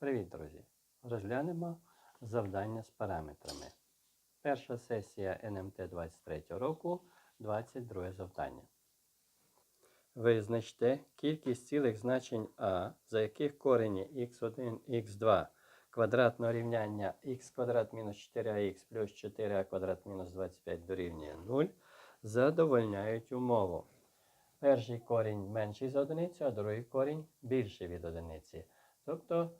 Привіт, друзі! Розглянемо завдання з параметрами. Перша сесія НМТ 23 року, 22 завдання. Визначте кількість цілих значень А, за яких корені х1, х2 квадратного рівняння х квадрат мінус 4х плюс 4а квадрат мінус 25 дорівнює 0, задовольняють умову. Перший корінь менший за одиницю, а другий корінь більший від одиниці. Тобто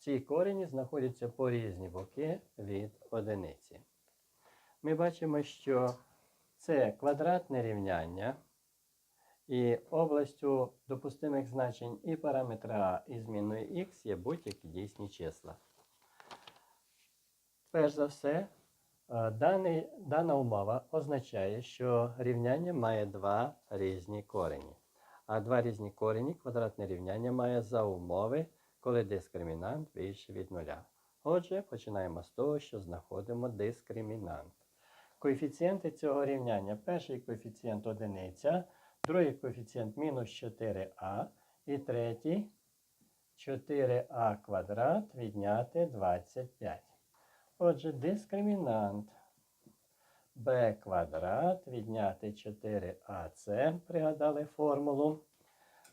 ці корені знаходяться по різні боки від одиниці. Ми бачимо, що це квадратне рівняння, і областю допустимих значень і параметра і змінної х є будь-які дійсні числа. Перш за все, е, даний, дана умова означає, що рівняння має два різні корені. А два різні корені квадратне рівняння має за умови, коли дискримінант більше від нуля. Отже, починаємо з того, що знаходимо дискримінант. Коефіцієнти цього рівняння. Перший коефіцієнт одиниця, другий коефіцієнт мінус 4а і третій 4а квадрат відняти 25. Отже, дискримінант b квадрат відняти 4ac, пригадали формулу.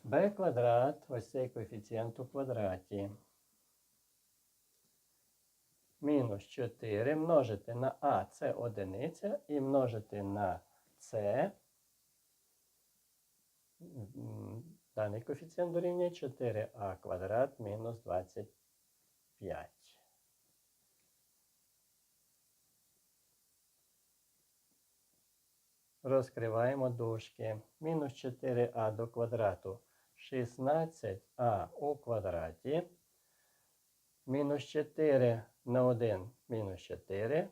B квадрат, ось цей коефіцієнт у квадраті. Мінус 4 множити на а це одиниця і множити на c. Даний коефіцієнт дорівнює 4а квадрат мінус 25. Розкриваємо дужки. Мінус 4а до квадрату 16а у квадраті. Мінус 4 на 1 мінус 4.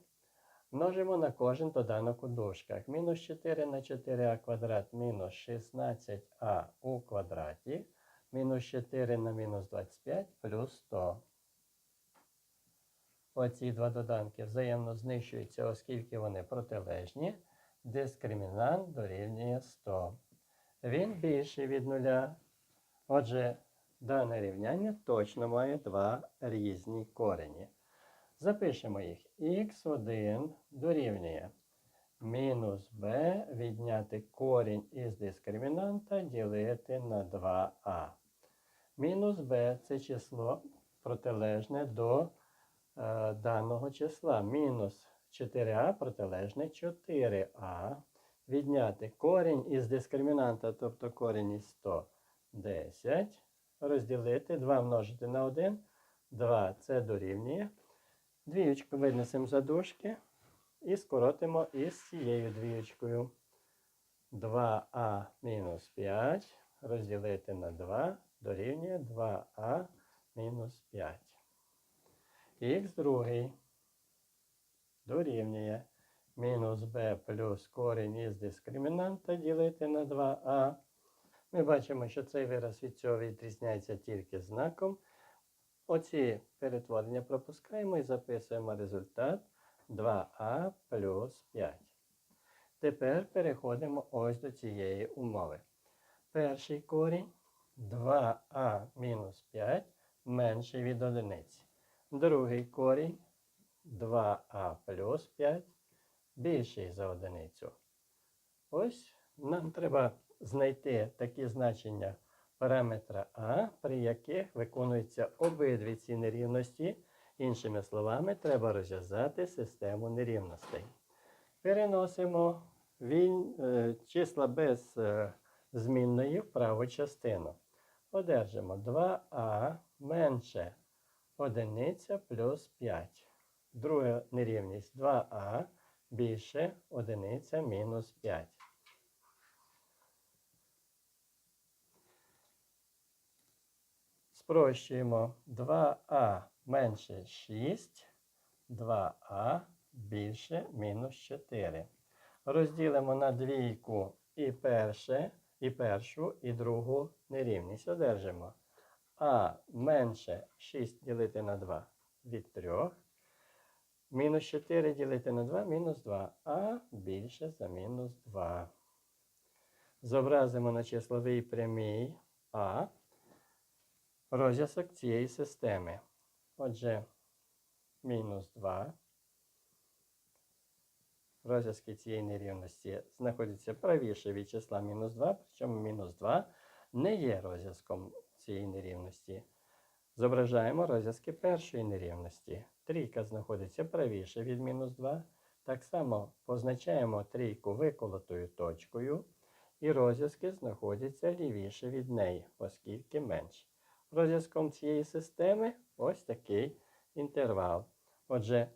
Множимо на кожен доданок у дужках. Мінус 4 на 4а квадрат мінус 16а у квадраті. Мінус 4 на мінус 25 плюс 100. Оці два доданки взаємно знищуються, оскільки вони протилежні. Дискримінант дорівнює 100. Він більший від нуля. Отже, дане рівняння точно має два різні корені. Запишемо їх. х1 дорівнює мінус b відняти корінь із дискримінанта ділити на 2а. Мінус b це число протилежне до е, даного числа. Мінус 4а протилежне 4а. Відняти корінь із дискримінанта, тобто корінь із 110. Розділити 2 множити на 1. 2 це дорівнює. Двіючку винесемо за дужки і скоротимо із цією двіючкою. 2а мінус 5 розділити на 2 дорівнює 2а мінус 5. Х другий дорівнює мінус b плюс корінь із дискримінанта ділити на 2а. Ми бачимо, що цей вираз від цього відрізняється тільки знаком. Оці перетворення пропускаємо і записуємо результат 2а плюс 5. Тепер переходимо ось до цієї умови. Перший корінь 2а мінус 5 менший від одиниці. Другий корінь 2а плюс 5 більший за одиницю. Ось нам треба знайти такі значення параметра А, при яких виконуються обидві ці нерівності. Іншими словами, треба розв'язати систему нерівностей. Переносимо е, числа без е, змінної в праву частину. Одержимо 2а менше одиниця плюс 5. Друга нерівність 2а більше одиниця мінус 5. Спрощуємо 2а менше 6, 2а більше мінус 4. Розділимо на двійку і перше, і першу, і другу нерівність. Одержимо а менше 6 ділити на 2 від 3. Мінус 4 ділити на 2 мінус 2. А більше за мінус 2. Зобразимо на числовій прямій А розв'язок цієї системи. Отже, мінус 2. Розв'язки цієї нерівності знаходяться правіше від числа мінус 2, причому мінус 2 не є розв'язком цієї нерівності. Зображаємо розв'язки першої нерівності. Трійка знаходиться правіше від мінус 2. Так само позначаємо трійку виколотою точкою, і розв'язки знаходяться лівіше від неї, оскільки менше. Розв'язком цієї системи ось такий інтервал. Отже,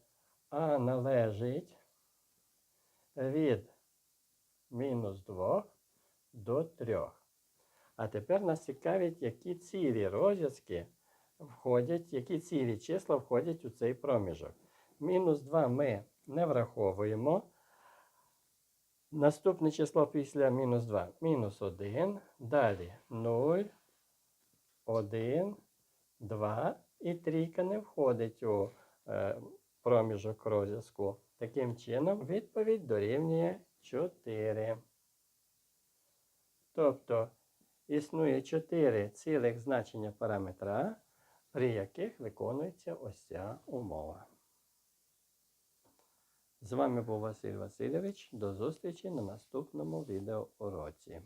А належить від мінус 2 до 3. А тепер нас цікавить, які цілі розв'язки входять, які цілі числа входять у цей проміжок. Мінус 2 ми не враховуємо. Наступне число після мінус 2 мінус 1. Далі 0, 1, 2 і трійка не входить у е, проміжок розв'язку. Таким чином, відповідь дорівнює 4. Тобто існує 4 цілих значення параметра, при яких виконується ось ця умова. З вами був Василь Васильович. До зустрічі на наступному відеоуроці.